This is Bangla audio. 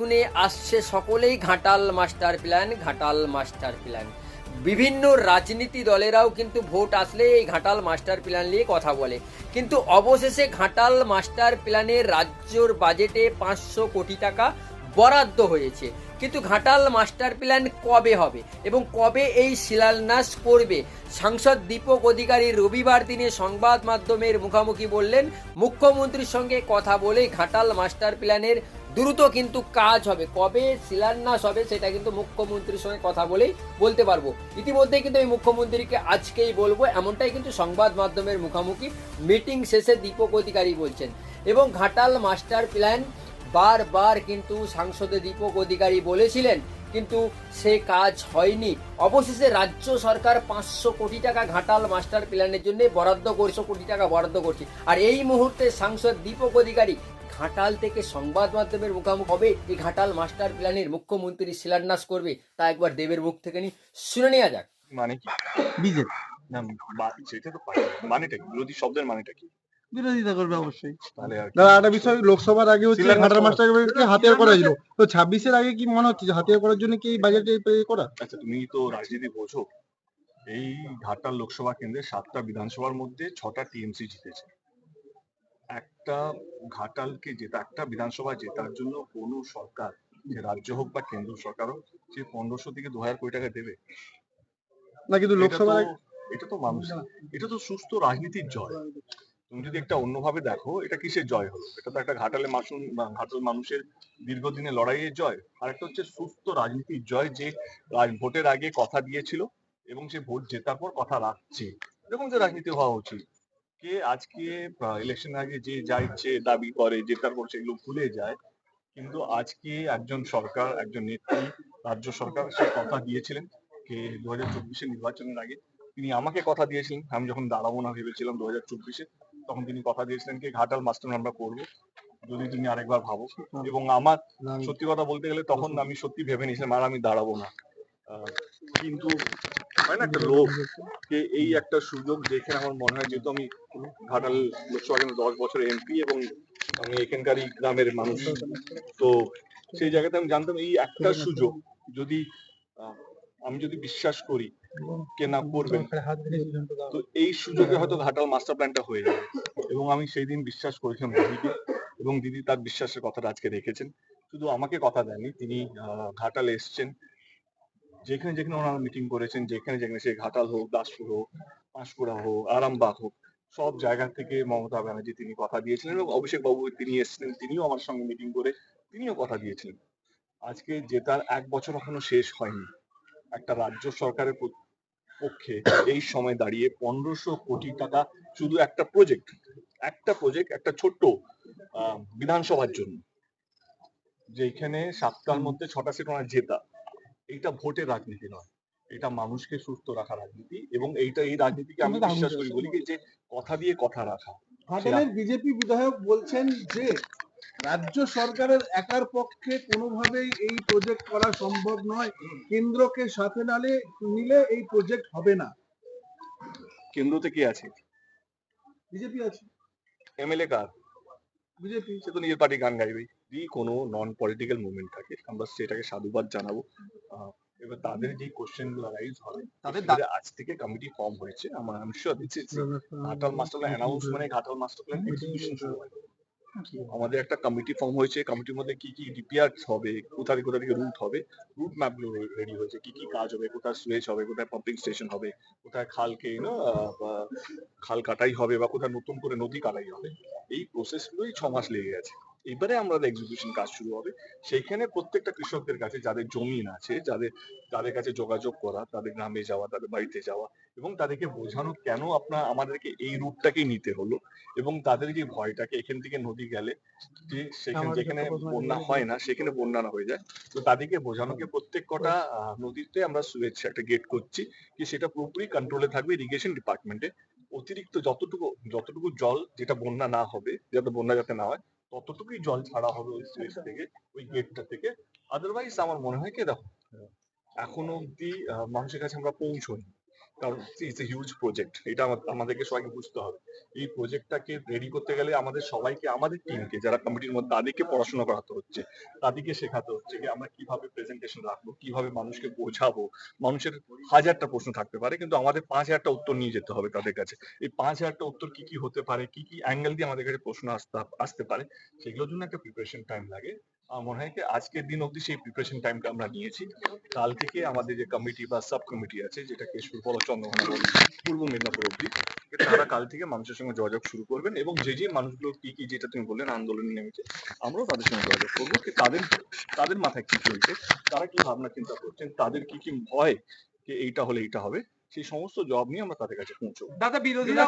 শুনে আসছে সকলেই Ghatal master plan, Ghatal master plan. বিভিন্ন রাজনীতি দলেরাও কিন্তু ভোট আসলে এই ঘাটাল মাস্টার প্ল্যান নিয়ে কথা বলে। কিন্তু অবশেষে ঘাটাল মাস্টার প্ল্যানের রাজ্যর বাজেটে পাঁচশো কোটি টাকা বরাদ্দ হয়েছে। কিন্তু ঘাটাল মাস্টার প্ল্যান কবে হবে এবং কবে এই শিলান্যাস করবে? সাংসদ দীপক অধিকারী রবিবার দিনে সংবাদ মাধ্যমের মুখোমুখি বললেন, মুখ্যমন্ত্রীর সঙ্গে কথা বলে ঘাটাল মাস্টার প্ল্যানের দ্রুত কিন্তু কাজ হবে। কবে শিলান্যাস হবে সেটা কিন্তু মুখ্যমন্ত্রীর সঙ্গে কথা বলেই বলতে পারব। ইতিমধ্যে কিন্তু এই মুখ্যমন্ত্রীকে আজকেই বলব, এমনটাই কিন্তু সংবাদ মাধ্যমের মুখোমুখি। মিটিং শেষে দীপক অধিকারী বলছেন। এবং ঘাটাল মাস্টার প্ল্যান বারবার কিন্তু সাংসদে দীপক অধিকারী বলেছিলেন, কিন্তু সে কাজ হয়নি। অবশেষে রাজ্য সরকার পাঁচশো কোটি টাকা ঘাটাল মাস্টার প্ল্যানের জন্য বরাদ্দ করছে, কোটি টাকা বরাদ্দ করছে। আর এই মুহূর্তে সাংসদ দীপক অধিকারী ঘাটাল থেকে সংবাদ মাধ্যমের মুখোমুখি হবে এই ঘাটাল মাস্টার প্ল্যানের মুখ্যমন্ত্রী শিলান্যাস করবে। তা একবার দেবের মুখ থেকে নি শুনে নেওয়া যাক। মানে কি? বিজেপি। সেটা তো মানেটা কি? বিরোধী শব্দের মানেটা কি? বিরোধিতা করবে অবশ্যই। তাহলে আর কি? দাদা একটা বিষয় লোকসভার আগে হচ্ছে শিলান্যাস ঘাটার মাস্টারকে হাতিয়ার করা হয়েছিল। তো ছাব্বিশের আগে কি মনে হচ্ছে যে হাতিয়ার করার জন্য কি এই বাজেটে করা? আচ্ছা তুমি তো রাজনীতি বোঝো। এই ঘাটাল লোকসভা কেন্দ্রে সাতটা বিধানসভার মধ্যে ছটা টিএমসি জিতেছে। একটা ঘাটালকে জেতা একটা বিধানসভা জেতার জন্য কোনো সরকার যে রাজ্য হোক বা কেন্দ্র সরকার হোক সে পনেরোশো থেকে দু হাজার কোটি টাকা দেবে। না কিন্তু আগে- এটা তো মানুষ এটা তো সুস্থ রাজনীতির জয়। তুমি যদি একটা অন্যভাবে দেখো এটা কিসের জয় হলো? এটা তো একটা ঘাটালে মাসুন বা ঘাটাল মানুষের দীর্ঘদিনের লড়াইয়ের জয়। আর একটা হচ্ছে সুস্থ রাজনীতির জয় যে ভোটের আগে কথা দিয়েছিল এবং সে ভোট জেতার পর কথা রাখছে। এরকম যে রাজনীতি হওয়া উচিত। কে আজকে ইলেকশন আগে যে যা ইচ্ছে দাবি করে জেতার পর সেগুলো ভুলে যায় কিন্তু আজকে একজন সরকার একজন নেত্রী রাজ্য সরকার সে কথা দিয়েছিলেন কে দু হাজার চব্বিশের নির্বাচনের আগে। তিনি আমাকে কথা দিয়েছিলেন আমি যখন দাঁড়াবো না ভেবেছিলাম দু হাজার চব্বিশে তখন তিনি কথা দিয়েছিলেন কি ঘাটাল মাস্টার আমরা করব যদি তুমি আরেকবার ভাবো। এবং আমার সত্যি কথা বলতে গেলে তখন আমি সত্যি ভেবে নিয়েছিলাম আর আমি দাঁড়াবো না। আহ, কিন্তু হয় না একটা লোক যে এই একটা সুযোগ দেখে আমার মনে হয় যেহেতু আমি ঘাটাল লোকসভা কেন্দ্র দশ বছর এমপি এবং আমি এখানকারই গ্রামের মানুষ তো সেই জায়গাতে আমি জানতাম এই একটা সুযোগ যদি আমি যদি বিশ্বাস করি কে না করবেন তো এই সুযোগে হয়তো ঘাটাল মাস্টার প্ল্যানটা হয়ে যাবে এবং আমি সেই দিন বিশ্বাস করেছিলাম দিদিকে এবং দিদি তার বিশ্বাসের কথাটা আজকে রেখেছেন। শুধু আমাকে কথা দেননি তিনি আহ, ঘাটালে এসছেন। যেখানে যেখানে ওনারা মিটিং করেছেন, যেখানে যেখানে সে ঘাটাল হোক, দাসপুর হোক, পাঁশকুড়া হোক, আরামবাগ হোক, সব জায়গা থেকে মমতা ব্যানার্জি তিনি কথা দিয়েছিলেন এবং অভিষেক বাবু তিনি এসেছিলেন, তিনিও আমার সঙ্গে মিটিং করে তিনিও কথা দিয়েছিলেন। আজকে জেতার এক বছর এখনও শেষ হয়নি, একটা রাজ্য সরকারের পক্ষে এই সময় দাঁড়িয়ে পনেরোশো কোটি টাকা শুধু একটা প্রজেক্ট একটা প্রজেক্ট একটা ছোট্ট বিধানসভার জন্য যেখানে সাতটার মধ্যে ছটা সিট ওনার জেতা। এইটা ভোটের রাজনীতি নয়। এটা মানুষকে সুস্থ রাখা রাজনীতি এবং এইটা এই রাজনীতিকে আমি বিশ্বাস করি বলি যে কথা দিয়ে কথা রাখা। ঘাটালের বিজেপি বিধায়ক বলছেন যে রাজ্য সরকারের একার পক্ষে কোনোভাবেই এই প্রজেক্ট করা সম্ভব নয়। কেন্দ্রকে সাথে নালে নিলে এই প্রজেক্ট হবে না। কেন্দ্রতে কে আছে? বিজেপি আছে। এমএলএ কার? বিজেপি। সে তো নিজের পার্টি গান গাইবে যদি কোনো নন পলিটিক্যাল মুভমেন্ট থাকে আমরা সেটাকে সাধুবাদ জানাব। এবার তাদের যে কোশ্চেনগুলো রাইজ হয় তাদের আজ থেকে কমিটি ফর্ম হয়েছে আমার আমি sure Ghatal master plan announce মানে ঘাটাল মাস্টার প্ল্যান এক্সিকিউশন শুরু হয়। আমাদের একটা কমিটি ফর্ম হয়েছে কমিটির মধ্যে কি কি ডিপিআর হবে কোথা থেকে কোথা থেকে রুট হবে রুট ম্যাপগুলো রেডি হয়েছে কি কি কাজ হবে কোথায় সুয়েজ হবে কোথায় পাম্পিং স্টেশন হবে কোথায় খালকে না খাল কাটাই হবে বা কোথায় নতুন করে নদী কাটাই হবে এই প্রসেস গুলোই ছ মাস লেগে গেছে। এবারে আমাদের এক্সিকিউশন কাজ শুরু হবে সেইখানে প্রত্যেকটা কৃষকদের কাছে যাদের জমিন আছে যাদের তাদের কাছে যোগাযোগ করা তাদের গ্রামে যাওয়া তাদের বাড়িতে যাওয়া এবং তাদেরকে বোঝানো কেন আপনার আমাদেরকে এই রুটটাকেই নিতে হলো এবং তাদের যে ভয়টাকে এখান থেকে নদী গেলে যে সেখানে যেখানে বন্যা হয় না সেখানে বন্যা না হয়ে যায়। তো তাদেরকে বোঝানোকে প্রত্যেক কটা নদীতে আমরা সুয়েজ একটা গেট করছি কি সেটা পুরোপুরি কন্ট্রোলে থাকবে। ইরিগেশন ডিপার্টমেন্টে অতিরিক্ত যতটুকু যতটুকু জল যেটা বন্যা না হবে যাতে বন্যা যাতে না হয় ততটুকুই জল ছাড়া হবে ওই সুইচ থেকে ওই গেটটা থেকে। আদারওয়াইজ আমার মনে হয় কি দেখো এখনও অব্দি আহ, মানুষের কাছে আমরা পৌঁছই কারণ ইটস এ হিউজ প্রজেক্ট এটা আমা- আমাদেরকে সবাইকে বুঝতে হবে। এই প্রজেক্টটাকে রেডি করতে গেলে আমাদের সবাইকে, আমাদের টিমকে যারা কমিটির মধ্যে, তাদেরকে পড়াশোনা করাতে হচ্ছে। তাদেরকে শেখাতে হচ্ছে যে আমরা কীভাবে প্রেজেন্টেশন রাখব, কীভাবে মানুষকে বোঝাবো। মানুষের হাজারটা প্রশ্ন থাকতে পারে, কিন্তু আমাদের পাঁচ হাজারটা উত্তর নিয়ে যেতে হবে তাদের কাছে। এই পাঁচ হাজারটা উত্তর কি কি হতে পারে, কি কি অ্যাঙ্গেল দিয়ে আমাদের কাছে প্রশ্ন আসতে আসতে পারে, সেগুলোর জন্য একটা প্রিপারেশন টাইম লাগে। আমার মনে হয় কি আজকের দিন অবধি সেই প্রিপারেশন টাইমটা আমরা নিয়েছি। কাল থেকে আমাদের যে কমিটি বা সাব কমিটি আছে যেটা কেশপুর বলো চন্দ্রকোনা বলো, পূর্ব মেদিনীপুর অব্দি তারা কাল থেকে মানুষের সঙ্গে যোগাযোগ শুরু করবেন এবং যে যে মানুষগুলো কি কি যেটা তুমি বললেন আন্দোলনে নেমেছে, আমরাও তাদের সঙ্গে যোগাযোগ করব কি তাদের তাদের মাথায় কি চলছে, তারা কি ভাবনা চিন্তা করছেন, তাদের কি কি ভয়, যে এইটা হলে এইটা হবে, সেই সমস্ত জবাব নিয়ে আমরা তাদের কাছে পৌঁছবো। দাদা বিরোধীরা